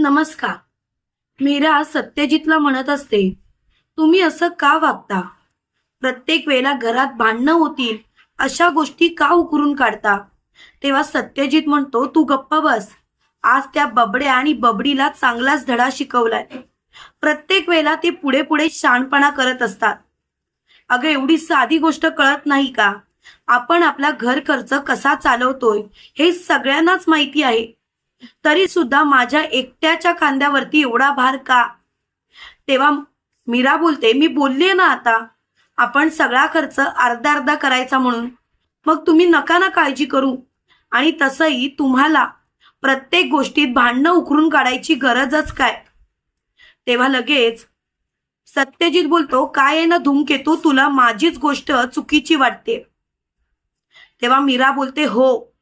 नमस्कार. मीरा सत्यजितला म्हणत असते तुम्ही असं का वागता? प्रत्येक वेळेला घरात भांडणं होतील अशा गोष्टी का उकरून काढता? तेव्हा सत्यजित म्हणतो तू गप्प बस. आज त्या बबड्या आणि बबडीला चांगलाच धडा शिकवलाय. प्रत्येक वेळेला ते पुढे पुढे शाणपणा करत असतात. अगं एवढी साधी गोष्ट कळत नाही का? आपण आपला घर खर्च कसा चालवतोय हे सगळ्यांनाच माहिती आहे. तरी सुद्धा माझ्या एकट्याच्या खांद्यावरती एवढा भार का? तेव्हा मीरा बोलते मी बोलले ना आता. आपण सगळा खर्च अर्धा अर्धा करायचा म्हणून. मग तुम्ही नका ना काळजी करू. आणि तसंही तुम्हाला प्रत्येक गोष्टीत भांडणं उकरून काढायची गरजच काय? तेव्हा लगेच सत्यजित बोलतो काय आहे ना धूमकेतू? तुला माझीच गोष्ट चुकीची वाटते. तेव्हा मीरा बोलते हो.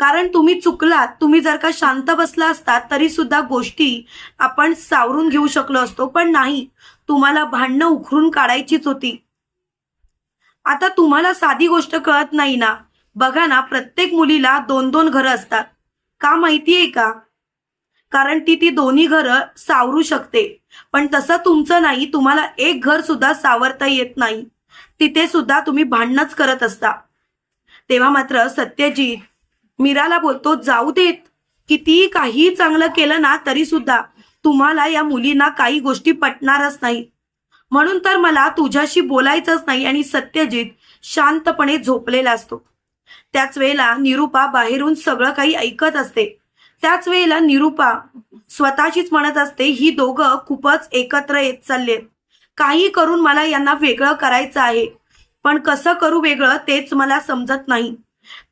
कारण तुम्ही चुकलात तुम्ही जर का शांत बसला असतात तरी सुद्धा गोष्टी आपण सावरून घेऊ शकलो असतो. पण नाही तुम्हाला भांडणं उखरून काढायचीच होती. आता तुम्हाला साधी गोष्ट कळत नाही ना? बघा ना प्रत्येक मुलीला दोन दोन घरं असतात. का माहितीये का? कारण ती ती दोन्ही घरं सावरू शकते. पण तसं तुमचं नाही तुम्हाला एक घर सुद्धा सावरता येत नाही. तिथे सुद्धा तुम्ही भांडणच करत असता. तेव्हा मात्र सत्यजित मीराला बोलतो जाऊ देत. किती काही चांगलं केलं ना तरी सुद्धा तुम्हाला या मुलींना काही गोष्टी पटणारच नाही. म्हणून तर मला तुझ्याशी बोलायचंच नाही आणि सत्यजित शांतपणे झोपलेला असतो. त्याच वेळेला निरुपा बाहेरून सगळं काही ऐकत असते. त्याच वेळेला निरुपा स्वतःशीच म्हणत असते ही दोघं खूपच एकत्र येत चालले काही करून मला यांना वेगळं करायचं आहे. पण कसं करू वेगळं तेच मला समजत नाही.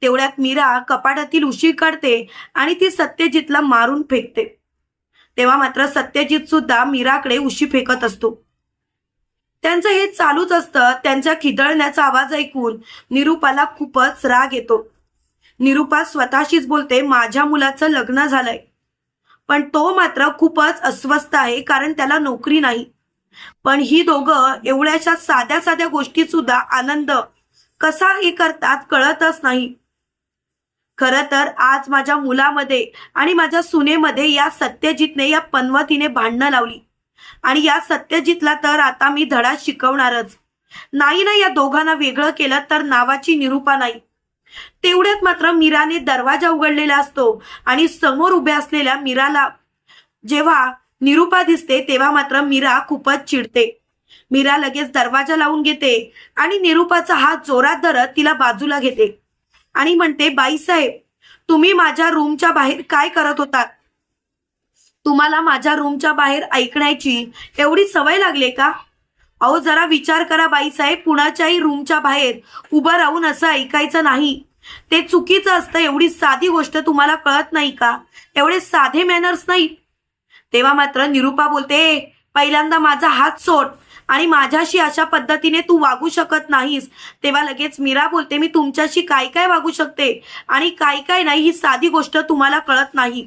तेवढ्यात मीरा कपाटातील उशी काढते आणि ती सत्यजितला मारून फेकते. तेव्हा मात्र सत्यजित सुद्धा मीराकडे उशी फेकत असतो. त्यांचं हे चालूच असतं त्यांच्या खिदळण्याचा आवाज ऐकून निरुपाला खूपच राग येतो. निरुपा स्वतःशीच बोलते माझ्या मुलाचं लग्न झालंय. पण तो मात्र खूपच अस्वस्थ आहे कारण त्याला नोकरी नाही. पण ही दोघं एवढ्याशा साध्या साध्या गोष्टीत सुद्धा आनंद कसा हे करतात कळतच नाही. खर तर आज माझ्या मुलामध्ये आणि माझ्या सुनेमध्ये या सत्यजितने या पनवतीने भांडणं लावली. आणि या सत्यजितला तर आता मी धडा शिकवणारच. नाही ना या दोघांना वेगळं केलं तर नावाची निरूपा नाही. तेवढ्यात मात्र मीराने दरवाजा उघडलेला असतो आणि समोर उभ्या असलेल्या मीराला जेव्हा निरूपा दिसते तेव्हा मात्र मीरा खूपच चिडते. मीरा लगेच दरवाजा लावून घेते आणि निरूपाचा हात जोरात धरत तिला बाजूला घेते. आणि म्हणते बाईसाहेब तुम्ही माझ्या रूमच्या बाहेर काय करत होतात तुम्हाला माझ्या रूमच्या बाहेर ऐकण्याची एवढी सवय लागली का? अहो जरा विचार करा बाईसाहेब कुणाच्याही रूमच्या बाहेर उभं राहून असं ऐकायचं नाही. ते चुकीचं असतं एवढी साधी गोष्ट तुम्हाला कळत नाही का? एवढे साधे मॅनर्स नाही तेव्हा मात्र निरूपा बोलते पहिल्यांदा माझा हात सोड. आणि माझ्याशी अशा पद्धतीने तू वागू शकत नाहीस. तेव्हा लगेच मीरा बोलते मी तुमच्याशी काय काय वागू शकते आणि काय काय नाही ही साधी गोष्ट तुम्हाला कळत नाही.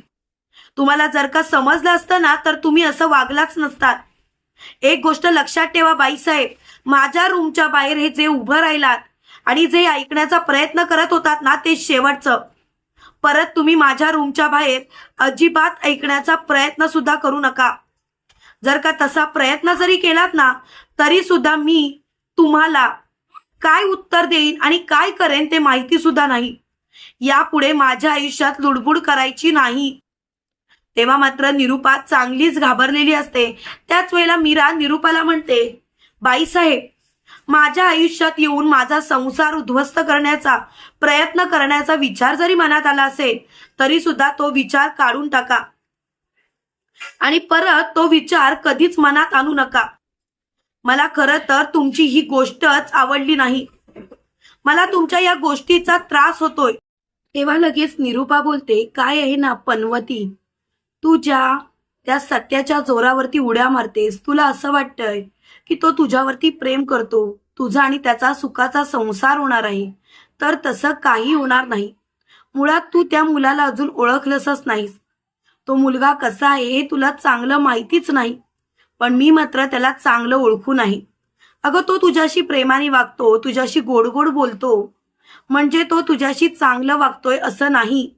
तुम्हाला जर का समजलं असतं ना तर तुम्ही असं वागलाच नसतात. एक गोष्ट लक्षात ठेवा बाईसाहेब माझ्या रूमच्या बाहेर हे जे उभं राहिलात आणि जे ऐकण्याचा प्रयत्न करत होतात ना ते शेवटचं. परत तुम्ही माझ्या रूमच्या बाहेर अजिबात ऐकण्याचा प्रयत्न सुद्धा करू नका. जर का तसा प्रयत्न जरी केलात ना तरी सुद्धा मी तुम्हाला काय उत्तर देईन आणि काय करेन ते माहिती सुद्धा नाही. यापुढे माझ्या आयुष्यात लुडबुड करायची नाही. तेव्हा मात्र निरुपा चांगलीच घाबरलेली असते. त्याच वेळेला मीरा निरुपाला म्हणते बाईसाहेब माझ्या आयुष्यात येऊन माझा संसार उद्ध्वस्त करण्याचा प्रयत्न करण्याचा विचार जरी मनात आला असेल तरी सुद्धा तो विचार काढून टाका. आणि परत तो विचार कधीच मनात आणू नका. मला खरं तर तुमची ही गोष्टच आवडली नाही. मला तुमच्या या गोष्टीचा त्रास होतोय. तेव्हा लगेच निरुपा बोलते काय आहे ना पनवती? तू ज्या त्या सत्याच्या जोरावरती उड्या मारतेस. तुला असं वाटतंय की तो तुझ्यावरती प्रेम करतो. तुझा आणि त्याचा सुखाचा संसार होणार आहे. तर तसं काही होणार नाही. मुळात तू त्या मुलाला अजून ओळखलंसच नाहीस. तो मुलगा कसा आहे हे तुला चांगलं माहितीच नाही. पण मी मात्र त्याला चांगलं ओळखू नाही. अगं तो तुझ्याशी प्रेमाने वागतो तुझ्याशी गोड गोड बोलतो. म्हणजे तो तुझ्याशी चांगलं वागतोय असं नाही.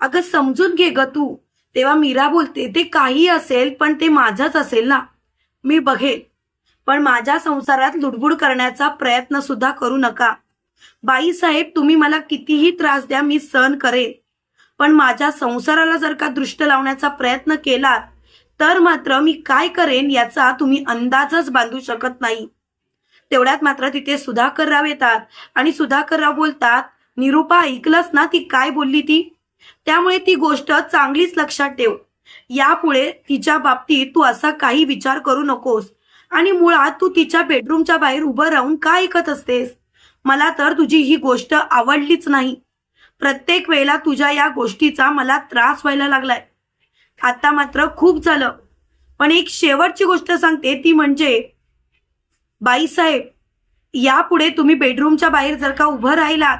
अगं समजून घे ग तू. तेव्हा मीरा बोलते ते काही असेल पण ते माझंच असेल ना. मी बघेल. पण माझ्या संसारात लुडबुड करण्याचा प्रयत्न सुद्धा करू नका. बाईसाहेब तुम्ही मला कितीही त्रास द्या मी सहन करेन पण माझ्या संसाराला जर का दृष्ट लावण्याचा प्रयत्न केलात तर मात्र मी काय करेन याचा तुम्ही अंदाजच बांधू शकत नाही. तेवढ्यात मात्र तिथे सुधाकरराव येतात आणि सुधाकरराव बोलतात निरूपा ऐकलंस ना ती काय बोलली ती? त्यामुळे ती गोष्ट चांगलीच लक्षात ठेव. यापुढे तिच्या बाबतीत तू असा काही विचार करू नकोस आणि मुळात तू तिच्या बेडरूमच्या बाहेर उभं राहून का ऐकत असतेस? मला तर तुझी ही गोष्ट आवडलीच नाही. प्रत्येक वेळेला तुझ्या या गोष्टीचा मला त्रास व्हायला लागलाय. आता मात्र खूप झालं. पण एक शेवटची गोष्ट सांगते ती म्हणजे बाईसाहेब यापुढे तुम्ही बेडरूमच्या बाहेर जर का उभं राहिलात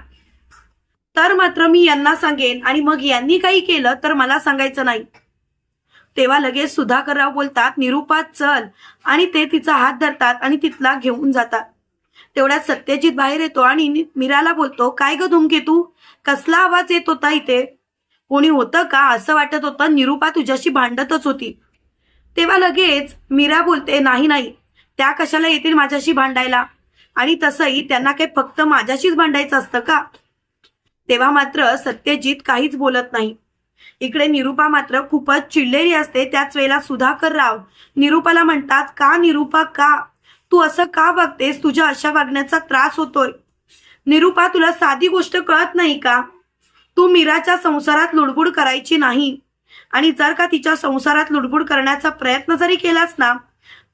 तर मात्र मी यांना सांगेन आणि मग यांनी काही केलं तर मला सांगायचं नाही. तेव्हा लगेच सुधाकरराव बोलतात निरुपात चल. आणि ते तिचा हात धरतात आणि तिथला घेऊन जातात. तेवढ्यात सत्यजित बाहेर येतो आणि मीराला बोलतो काय ग धूमकेतू कसला आवाज येत होता इथे? कोणी होतं का? असं वाटत होतं निरुपा तुझ्याशी भांडतच होती. तेव्हा लगेच मीरा बोलते नाही नाही. त्या कशाला येतील माझ्याशी भांडायला? आणि तसंही त्यांना काही फक्त माझ्याशीच भांडायचं असतं का? तेव्हा मात्र सत्यजित काहीच बोलत नाही. इकडे निरुपा मात्र खूपच चिडलेली असते. त्याच वेळेला सुधाकर राव निरुपाला म्हणतात का निरुपा का तू असं का वागतेस? तुझ्या अशा वागण्याचा त्रास होतोय. निरुपा तुला साधी गोष्ट कळत नाही का? तू मीराच्या संसारात लुडबुड करायची नाही. आणि जर का तिच्या संसारात लुडबुड करण्याचा प्रयत्न जरी केलास ना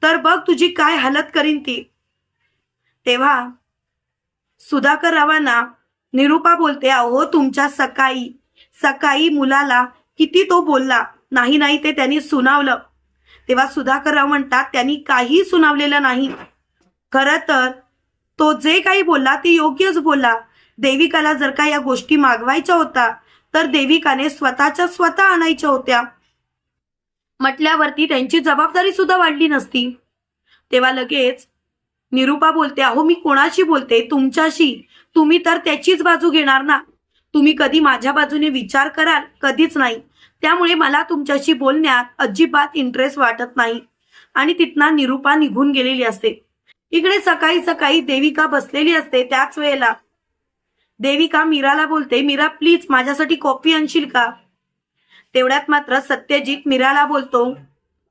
तर बघ तुझी काय हालत करीन ती. तेव्हा सुधाकर रावांना निरुपा बोलते अहो तुमच्या सकाळी सकाळी मुलाला किती तो बोलला. नाही नाही ते त्यांनी सुनावलं. तेव्हा सुधाकरराव म्हणतात त्यांनी काही सुनावलेलं नाही. खर तर तो जे काही बोलला ते योग्यच बोलला. देविकाला जर का या गोष्टी मागवायच्या होता तर देविकाने स्वतःच्या स्वतः आणायच्या होत्या. म्हटल्यावरती त्यांची जबाबदारी सुद्धा वाढली नसती. तेव्हा लगेच निरुपा बोलते अहो मी कोणाशी बोलते? तुमच्याशी? तुम्ही तर त्याचीच बाजू घेणार ना? तुम्ही कधी माझ्या बाजूने विचार कराल? कधीच नाही. त्यामुळे मला तुमच्याशी बोलण्यात अजिबात इंटरेस्ट वाटत नाही. आणि तिथना निरुपा निघून गेलेली असते. इकडे सकाळी सकाळी देविका बसलेली असते त्याच वेळेला. देविका मीराला बोलते मीरा प्लीज माझ्यासाठी कॉफी आणशील का? तेवढ्यात मात्र सत्यजित मीराला बोलतो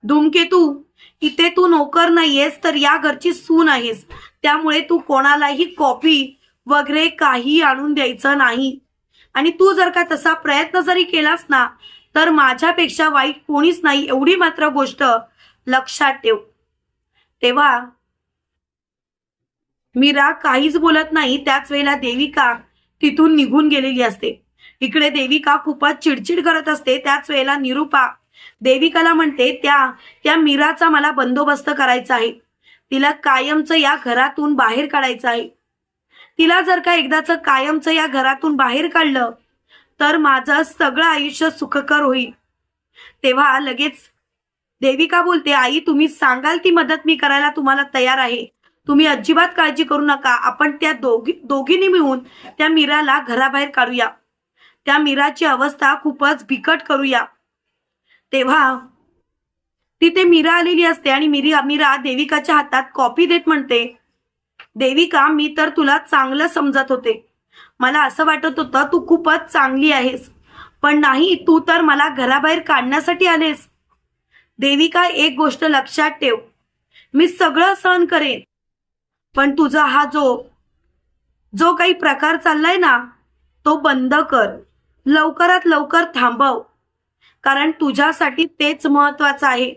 धूमकेतू इथे तू नोकर नाहीयेस तर या घरची सून आहेस. त्यामुळे तू कोणालाही कॉफी वगैरे काही आणून द्यायचं नाही. आणि तू जर का तसा प्रयत्न जरी केलास ना तर माझ्यापेक्षा वाईट कोणीच नाही. एवढी मात्र गोष्ट लक्षात ठेव. तेव्हा मीरा काहीच बोलत नाही. त्याच वेळेला देविका तिथून निघून गेलेली असते. इकडे देविका खूपच चिडचिड करत असते. त्याच वेळेला निरुपा देविकाला म्हणते त्या त्या मीराचा मला बंदोबस्त करायचा आहे. तिला कायमचं या घरातून बाहेर काढायचं आहे. तिला जर का एकदाच कायमचं या घरातून बाहेर काढलं तर माझं सगळं आयुष्य सुखकर होईल. तेव्हा लगेच देविका बोलते आई तुम्ही सांगाल ती मदत मी करायला तुम्हाला तयार आहे. तुम्ही अजिबात काळजी करू नका. आपण त्या दोघी दोघींनी मिळून त्या मीराला घराबाहेर काढूया. त्या मीराची अवस्था खूपच बिकट करूया. तेव्हा तिथे मीरा आलेली असते आणि मीरा मीरा देविकाच्या हातात कॉपी देत म्हणते देविका मी तर तुला चांगलं समजत होते. मला असं वाटत होतं तू खूपच चांगली आहेस. पण नाही तू तर मला घराबाहेर काढण्यासाठी आलेस. देविका एक गोष्ट लक्षात ठेव. मी सगळं सहन करेन. पण तुझा हा जो जो काही प्रकार चाललाय ना तो बंद कर. लवकरात लवकर थांबव. कारण तुझ्यासाठी तेच महत्वाचं आहे.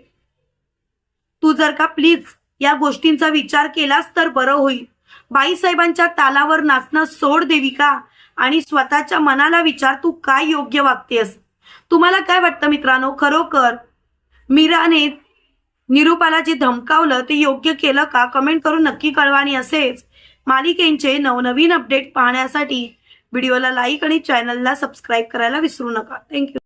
तू जर का प्लीज या गोष्टींचा विचार केलास तर बरं होईल. बाईसाहेबांच्या तालावर नाचणं सोड देविका आणि स्वतःच्या मनाला विचार तू काय योग्य वागतेस? तुम्हाला काय वाटतं मित्रांनो? खरोखर मीराने निरूपाला जे धमकावलं ते योग्य केलं का? कमेंट करून नक्की कळवा आणि असेच मालिकेंचे नवनवीन अपडेट पाहण्यासाठी व्हिडिओला लाईक आणि चॅनलला सबस्क्राईब करायला विसरू नका. थँक्यू